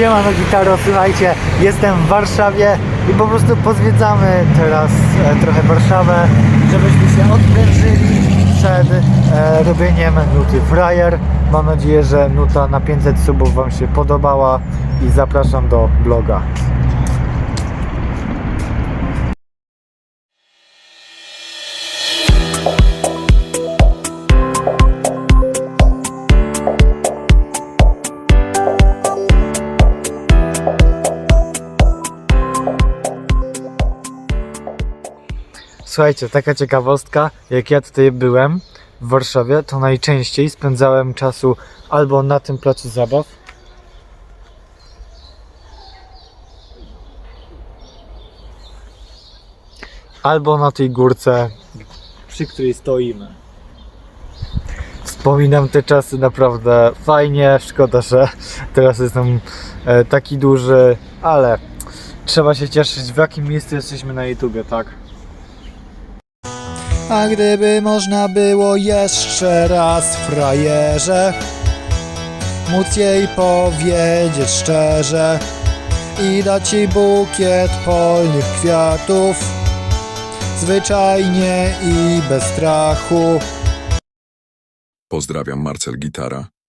Siemano Gitaro, słuchajcie, jestem w Warszawie i po prostu pozwiedzamy teraz e, trochę Warszawę, żebyśmy się odprężyli przed e, robieniem nuty Fryer. Mam nadzieję, że nuta na 500 subów Wam się podobała i zapraszam do bloga. Słuchajcie, taka ciekawostka, jak ja tutaj byłem w Warszawie, to najczęściej spędzałem czasu albo na tym placu zabaw, albo na tej górce, przy której stoimy. Wspominam te czasy naprawdę fajnie, szkoda, że teraz jestem e, taki duży, ale trzeba się cieszyć w jakim miejscu jesteśmy na YouTubie, tak? A gdyby można było jeszcze raz frajerze Móc jej powiedzieć szczerze I dać jej bukiet polnych kwiatów Zwyczajnie i bez strachu Pozdrawiam Marcel Gitara.